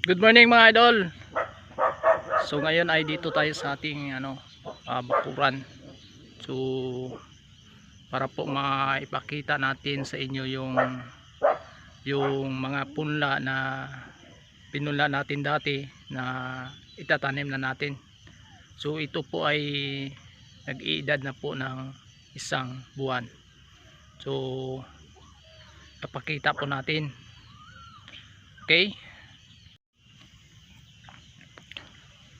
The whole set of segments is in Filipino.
Good morning mga idol. So ngayon ay dito tayo sa ating ano ah, bakuran. So para po maipakita natin sa inyo yung yung mga punla na pinunla natin dati na itatanim na natin. So ito po ay nag-iedad na po ng isang buwan. So papakita po natin. Okay?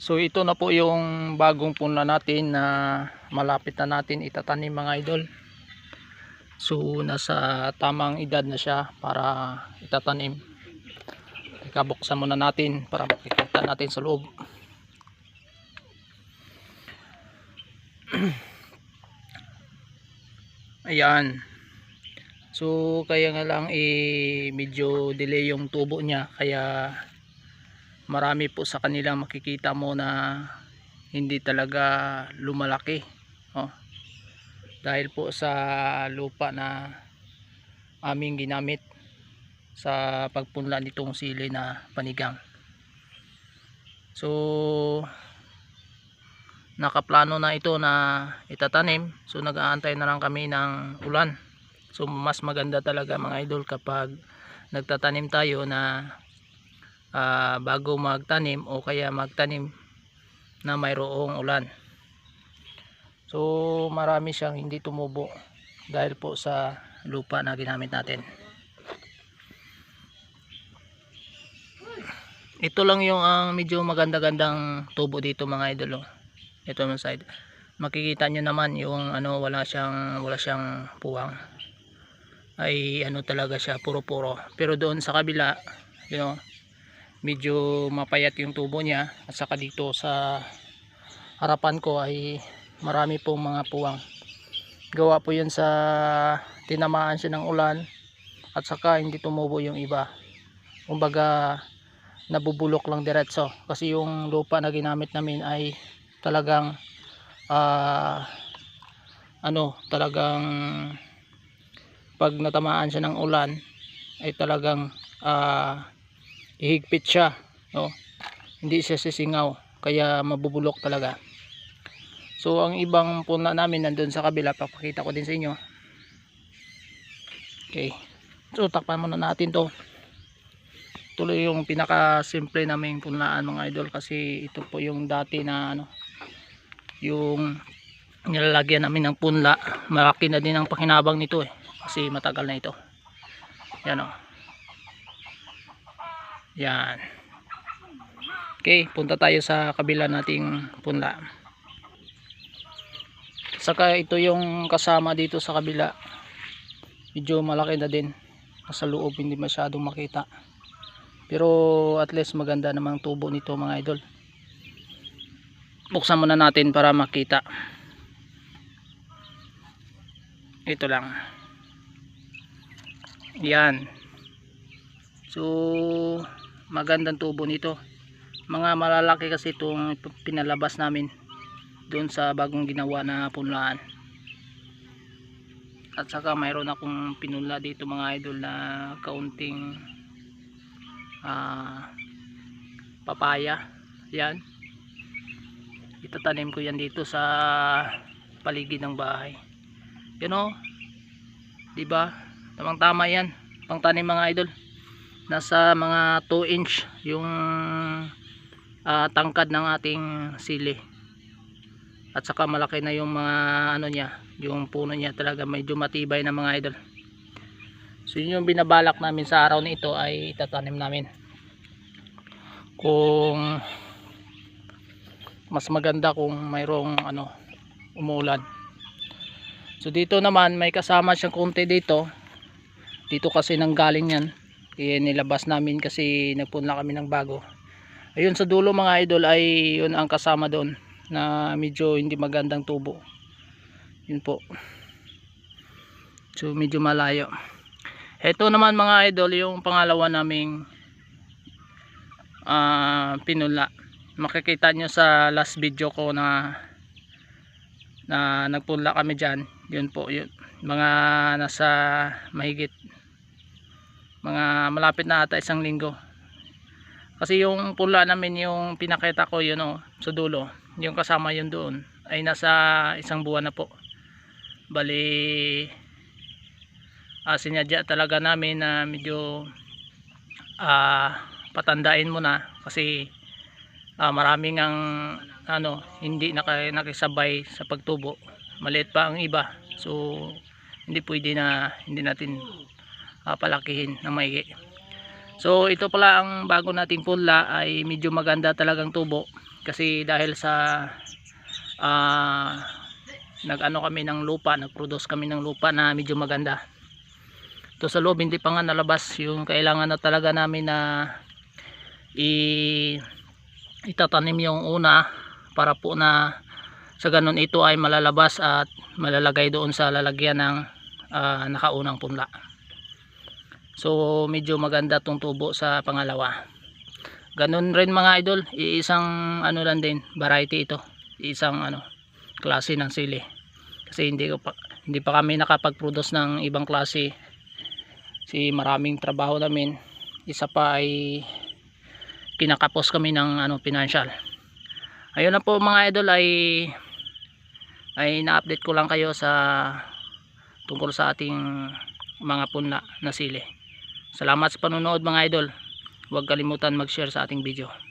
So ito na po yung bagong punla natin na malapit na natin itatanim mga idol. So nasa tamang edad na siya para itatanim. Teka buksan muna natin para makikita natin sa loob. Ayan. So kaya nga lang eh, medyo delay yung tubo niya kaya marami po sa kanilang makikita mo na hindi talaga lumalaki oh. dahil po sa lupa na aming ginamit sa pagpunla nitong sili na panigang. So nakaplano na ito na itatanim. So nag-aantay na lang kami ng ulan. So mas maganda talaga mga idol kapag nagtatanim tayo na uh, bago magtanim o kaya magtanim na mayroong ulan. So marami siyang hindi tumubo dahil po sa lupa na ginamit natin. Ito lang yung ang medyo maganda-gandang tubo dito mga idol oh. ito ng side makikita nyo naman yung ano wala siyang wala siyang puwang. Ay ano talaga siya puro-puro. Pero doon sa kabila you know medyo mapayat yung tubo niya. At saka dito sa harapan ko ay marami pong mga puwang. Gawa po yun sa tinamaan siya ng ulan at saka hindi tumubo yung iba. Kumbaga nabubulok lang diretso. Kasi yung lupa na ginamit namin ay talagang uh, ano talagang pag natamaan siya ng ulan ay talagang uh, ihigpit siya no? hindi siya sisingaw kaya mabubulok talaga. So ang ibang puna namin nandun sa kabila papakita ko din sa inyo. Okay. So takpan muna natin to. Tuloy yung pinaka simple naming punlaan mga idol kasi ito po yung dati na ano yung nilalagyan namin ng punla. Malaki na din ang pakinabang nito eh. Kasi matagal na ito. Yan o yan. Okay punta tayo sa kabila nating punla. Saka ito yung kasama dito sa kabila. Medyo malaki na din. Nasa loob hindi masyadong makita. Pero at least maganda namang tubo nito mga idol. Buksan muna natin para makita. Ito lang. Yan. So magandang tubo nito. Mga malalaki kasi itong pinalabas namin doon sa bagong ginawa na punlaan. At saka mayroon akong pinula dito mga idol na kaunting uh, papaya. Yan. Itatanim ko yan dito sa paligid ng bahay. You know diba? Tamang tama yan. Pang tanim mga idol nasa mga 2 inch yung uh, tangkad ng ating sili. At saka malaki na yung mga ano niya yung puno niya talaga. Medyo matibay na mga idol. So yun yung binabalak namin sa araw na ito ay itatanim namin. Kung mas maganda kung mayroong ano umulan. So dito naman may kasama siyang konti dito. Dito kasi nang galing yan kaya nilabas namin kasi nagpunla kami ng bago. Ayun sa dulo mga idol ay yun ang kasama doon na medyo hindi magandang tubo. Yun po. So medyo malayo. Ito naman mga idol yung pangalawa naming uh, pinula. Makikita nyo sa last video ko na na nagpunla kami dyan. Yun po yun. Mga nasa mahigit mga malapit na ata isang linggo. Kasi yung pula namin yung pinakita ko yun oh, sa dulo yung kasama yun doon ay nasa isang buwan na po. Bali uh, sinadya talaga namin na medyo ah patandain mo na kasi ah, maraming ang ano hindi naka, nakisabay sa pagtubo. Maliit pa ang iba. So hindi pwede na hindi natin ah, palakihin na maigi. So ito pala ang bago nating punla ay medyo maganda talagang tubo kasi dahil sa ah nag-ano kami ng lupa nag-produce kami ng lupa na medyo maganda. Ito sa loob hindi pa nga nalabas yung kailangan na talaga namin na i itatanim yung una para po na sa ganun ito ay malalabas at malalagay doon sa lalagyan ng ah, nakaunang punla so medyo maganda tong tubo sa pangalawa. Ganun rin mga idol. Iisang ano lang din variety ito. Isang ano klase ng sili. Kasi hindi ko pa hindi pa kami nakapag-produce ng ibang klase. Si maraming trabaho namin. Isa pa ay kinakapos kami ng ano financial. Ayun na po mga idol ay ay na-update ko lang kayo sa tungkol sa ating mga punla na sili salamat sa panonood mga idol. Huwag kalimutan mag-share sa ating video